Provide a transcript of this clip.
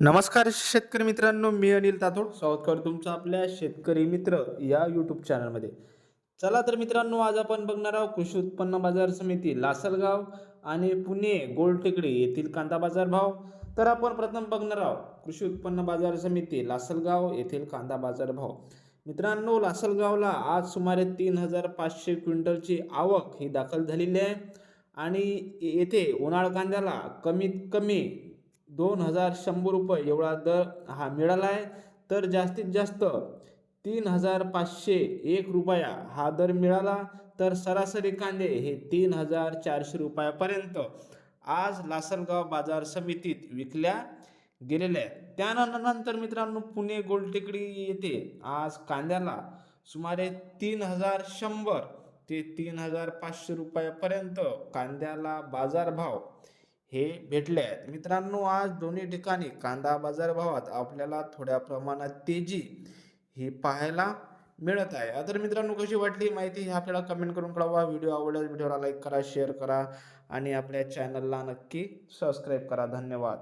नमस्कार शेतकरी मित्रांनो मी अनिल तातोड. स्वागत करतो तुमचं आपल्या शेतकरी मित्र या यूट्यूब चॅनलमध्ये चला तर मित्रांनो आज आपण बघणार आहोत कृषी उत्पन्न बाजार समिती लासलगाव आणि पुणे गोलटेकडी येथील कांदा बाजार भाव. तर आपण प्रथम बघणार आहोत कृषी उत्पन्न बाजार समिती लासलगाव येथील कांदा बाजार भाव. मित्रांनो लासलगावला आज सुमारे तीन हजार पाचशे क्विंटलची आवक ही दाखल झालेली आहे. आणि येथे उन्हाळ कांद्याला कमीत कमी दोन हजार शंभर रुपये एवढा दर हा मिळाला आहे. तर जास्तीत जास्त तीन हजार पाचशे एक रुपया हा दर मिळाला. तर सरासरी कांदे हे तीन हजार चारशे रुपयापर्यंत आज लासलगाव बाजार समितीत विकल्या गेलेल्या आहेत. त्यानंतर मित्रांनो पुणे गोलटेकडी येथे आज कांद्याला सुमारे तीन हजार शंभर ते तीन हजार पाचशे रुपयापर्यंत कांद्याला बाजारभाव हे भेटले आहेत. मित्रांनो आज दोन्ही ठिकाणी कांदा बाजारभावात आपल्याला थोड्या प्रमाणात तेजी ही पाहायला मिळत आहे. तर मित्रांनो कशी वाटली माहिती ही आपल्याला कमेंट करून कळवा. व्हिडिओ आवडल्यास व्हिडिओला लाईक करा शेअर करा आणि आपल्या चॅनलला नक्की सबस्क्राईब करा. धन्यवाद.